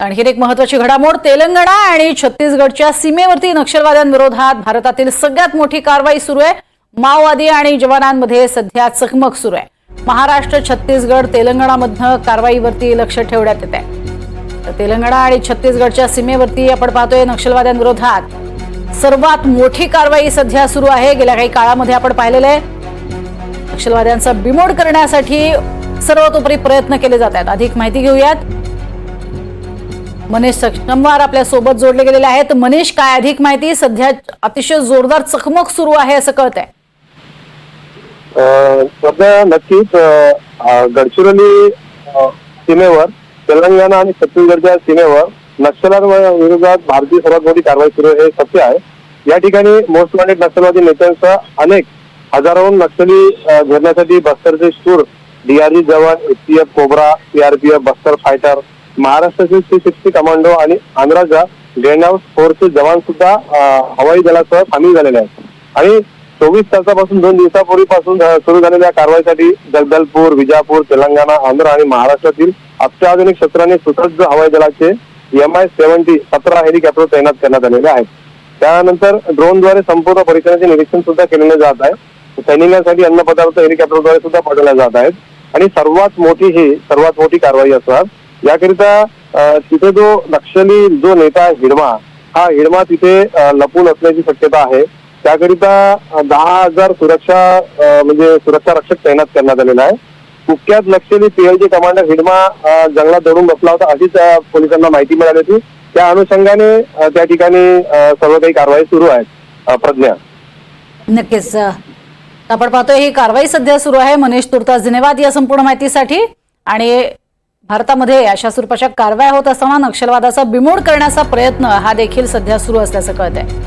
आणखीन एक महत्वाची घडामोड तेलंगणा आणि छत्तीसगडच्या सीमेवरती नक्षलवाद्यांविरोधात भारतातील सगळ्यात मोठी कारवाई सुरू आहे. माओवादी आणि जवानांमध्ये सध्या चकमक सुरू आहे. महाराष्ट्र छत्तीसगड तेलंगणामधनं कारवाईवरती लक्ष ठेवण्यात येत आहे. तर तेलंगणा आणि छत्तीसगडच्या सीमेवरती आपण पाहतोय नक्षलवाद्यांविरोधात सर्वात मोठी कारवाई सध्या सुरू आहे. गेल्या काही काळामध्ये आपण पाहिलेलं आहे नक्षलवाद्यांचा बिमोड करण्यासाठी सर्वतोपरी प्रयत्न केले जात आहेत. अधिक माहिती घेऊयात. मनीष सक्षमवार आपल्यासोबत जोडले गेलेले आहेत. मनीष काय अधिक माहिती? सध्या अतिशय जोरदार चकमक सुरू आहे असं कळत आहे सध्या नक्कीच गडचिरोली सीमेवर तेलंगणा आणि छत्तीसगडच्या सीमेवर नक्षलांविरोधात भारतीय सर्वात मोठी कारवाई सुरू हे सत्य आहे. या ठिकाणी मोस्ट वॉन्टेड नक्षलवादी नेत्यांसह अनेक हजारोहून नक्षली अ, बस्तरचे शूर DRG jawan STF COBRA CRPF Bastar fighter महाराष्ट्राचे सी सिक्स्टी कमांडो आणि आंध्राच्या ग्रँड हाऊस फोर्सचे जवान सुद्धा हवाई दलासह सामील झालेले आहेत. आणि चोवीस तासापासून दोन दिवसापूर्वीपासून सुरू झालेल्या कारवाईसाठी जगदलपूर विजापूर तेलंगणा आंध्र आणि महाराष्ट्रातील अत्याधुनिक क्षेत्राने सुसज्ज हवाई दलाचे एम आय सेव्हन्टी सतरा हेलिकॉप्टर तैनात करण्यात आलेले आहेत. त्यानंतर ड्रोनद्वारे संपूर्ण परिसराचे निरीक्षण सुद्धा केलेले जात आहे. सैनिकांसाठी अन्न पदार्थ हेलिकॉप्टरद्वारे सुद्धा पाठवल्या जात आहेत. आणि सर्वात मोठी ही सर्वात मोठी कारवाई असणार याकरिता तिथे जो नक्षली जो नेता आहे हिडमा हा हिडमा तिथे लपून असण्याची शक्यता आहे. त्याकरिता दहा हजार सुरक्षा म्हणजे सुरक्षा रक्षक तैनात करण्यात आलेला आहे. कुख्यात नक्षली पीएलजी कमांडर हिडमा जंगलात दडून बसला होता अशीच पोलिसांना माहिती मिळाली होती. त्या अनुषंगाने त्या ठिकाणी सर्व काही कारवाई सुरू आहे प्रज्ञा. नक्कीच आपण पाहतोय ही कारवाई सध्या सुरू आहे. मनीष तुर्तास धन्यवाद या संपूर्ण माहितीसाठी. आणि भारतामध्ये अशा स्वरूपाच्या कारवाया होत असताना नक्षलवादाचा बिमोड करण्याचा प्रयत्न हा देखील सध्या सुरू असल्याचं कळत आहे